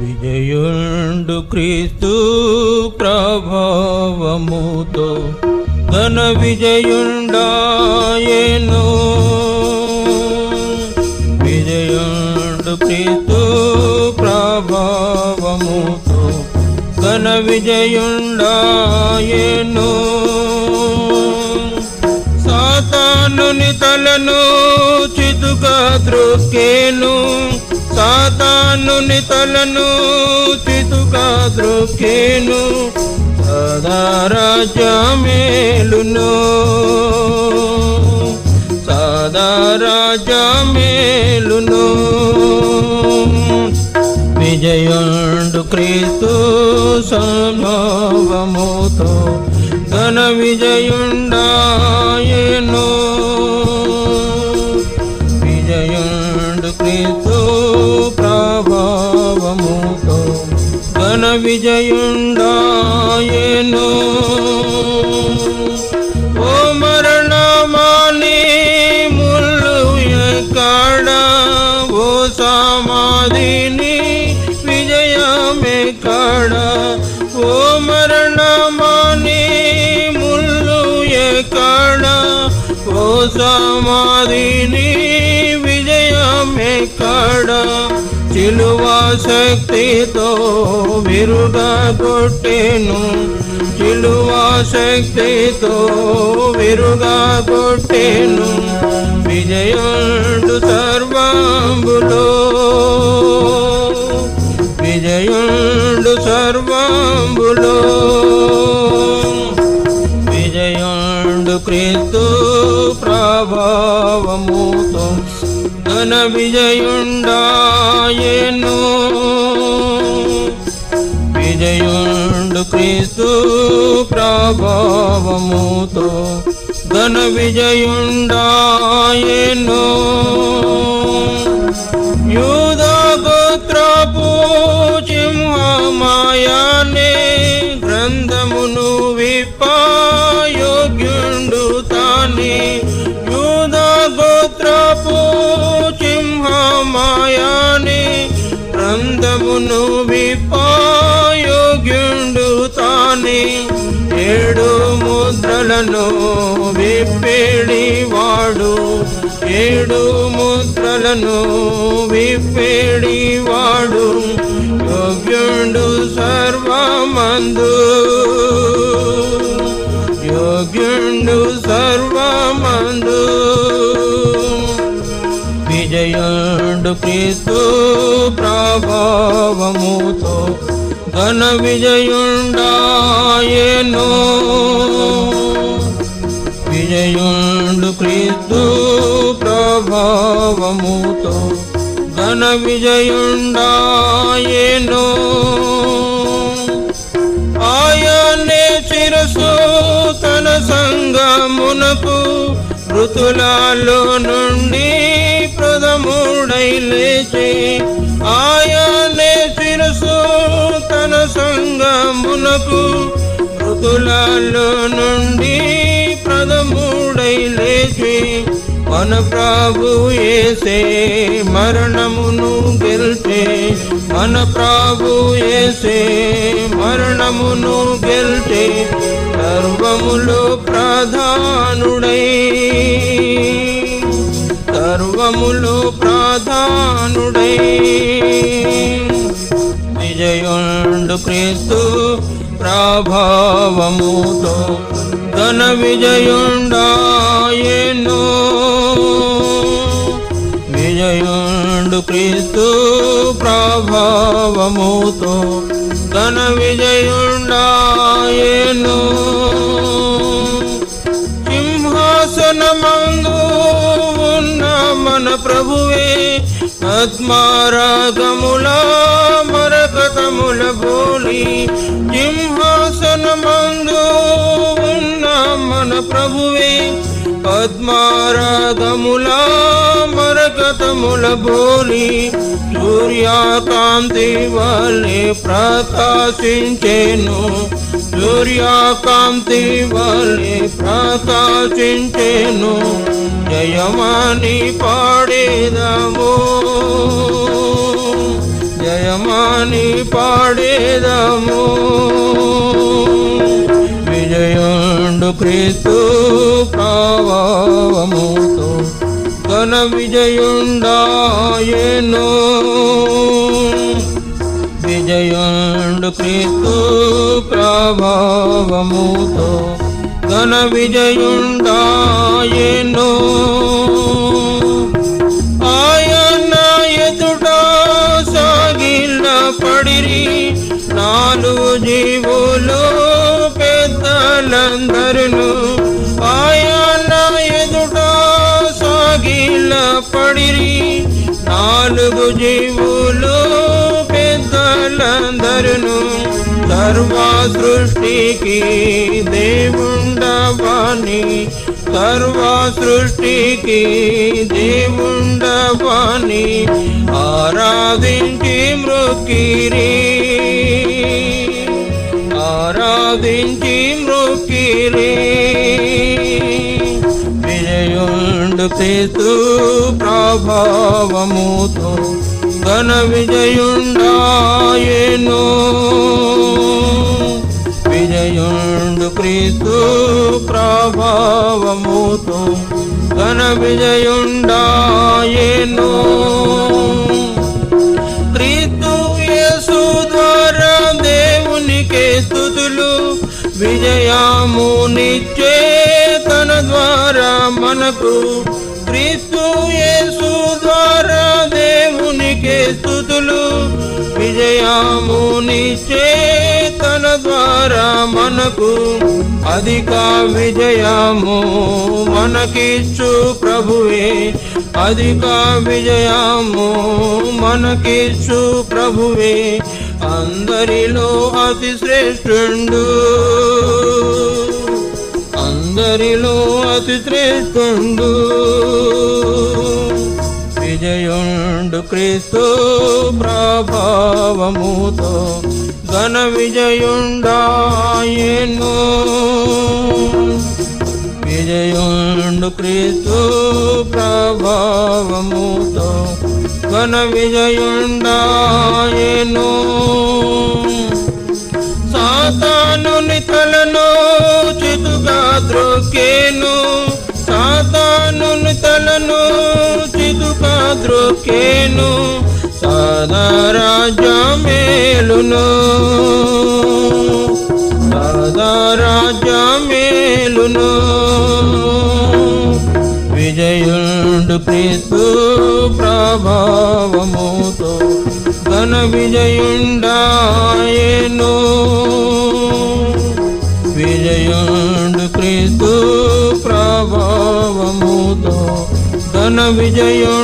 విజయుండు క్రీస్తు ప్రభావముతో ఘన విజయుండాయను. విజయుండు క్రీస్తు ప్రభావముతో ఘన విజయుండాయను. సాతానుని తలను చితుగా ద్రోకేను సాతానుని తలను చితుగా ద్రోకేను సదారాజమేలును సదారాజమేలును విజయుండు క్రీస్తు సంభవముతో ఘన విజయుండాయే. సమాధిని విజయమే కాడ. ఓ మరణమాని ముళ్ళు ఎక్కడ ఓ సమాధిని విజయమే కాడ. చిలువ శక్తితో విరుగా కొట్టెను. చిలువ శక్తితో విరుగా కొట్టేను. విజయుడు సర్వాంబులో. విజయుడు సర్వాంబులో. విజయుడు క్రీస్తు ప్రభావముతో ఘన విజయుండాయను. విజయుండు క్రీస్తు భావముతో ఘన విజయుండాయను. యూదా గోత్రపు సింహమాయానే గ్రంథమును విపాయోగ్యుండు తానే. యూదా గోత్రపు సింహమాయానే గ్రంథమును ముద్రలను విప్పేడి వాడు. ఏడు ముద్రలను విప్పేడి వాడు. యోగ్యుండు సర్వమందు. యోగ్యుండు సర్వమందు. విజయుండు క్రీస్తు ప్రభావముతో ఘన విజయుండాయను. ప్రభావముతో ఘన విజయుండాయను. ఆయనే చిరసు తన సంగమునకు ఋతులలో నుండి ప్రథముడై లేచి ఆయనే చిరసు తన సంగమునకు ఋతులలో నుండి ప్రథముడై లేచి మన ప్రభు ఏసే మరణమును గెలిచే. మన ప్రభు ఏసే మరణమును గెలిచే. సర్వములో ప్రధానుడై. సర్వములో ప్రధానుడై. విజయుండు క్రీస్తు ప్రభావముతో ఘన విజయుండాయను క్రీస్తు ప్రభావముతో తన విజయుండాయను. సింహాసనమందు ఉన్న మన ప్రభువే ఆత్మారాగముల మరకతముల బోలి సింహాసనమందు ఉన్న మన ప్రభువే పద్మారాగముల మరకతముల బోలి సూర్యకాంతి వలె ప్రకాశించేను. సూర్యకాంతి వలె ప్రకాశించేను. జయమాని పాడేదము జయమాని పాడేదము విజయుండు క్రీస్తు ప్రభావముతో ఘన విజయుండాయను. విజయుండు క్రీస్తు ప్రభావముతో ఘన విజయుండాయను. ఆయన ఎదుట సాగిల పడిరి నాలుగు జీవులు పెద్దలందరును పడిరి. నాలుగు జీవులు పెద్దలందరును సర్వ సృష్టికి దేవుండవాణి. సర్వ సృష్టికి దేవుండవాణి. ఆరాధించి మృకిరీ విజయుండు క్రీస్తు ప్రభావముతో ఘన విజయుండాయను. విజయుండు క్రీస్తు ప్రభావముతో ఘన విజయుండాయను. క్రీస్తు యేసు ద్వారా ద్వారా మనకు క్రీస్తు యేసు ద్వారా దేవునికి స్థుతులు. విజయమునిచ్చే తన ద్వారా మనకు అధిక విజయము మనకిచ్చు ప్రభువే. అధిక విజయము మనకిచ్చు ప్రభువే. అందరిలో అతి శ్రేష్ఠుండు అందరిలో అతి శ్రేష్ఠుండు విజయుండు క్రీస్తు ప్రభావముతో ఘన విజయుండాయను. విజయుండు క్రీస్తు ప్రభావముతో ఘన విజయుండాయను. సాతానుని తలను చితుగా ద్రోకేను చితుగా ద్రోకేను సాదారాజ మేలును. విజయుండు క్రీస్తు ప్రభావముతో ఘన విజయుండాయను. విజయుండు క్రీస్తు ప్రభావముతో ఘన విజయుండాయను.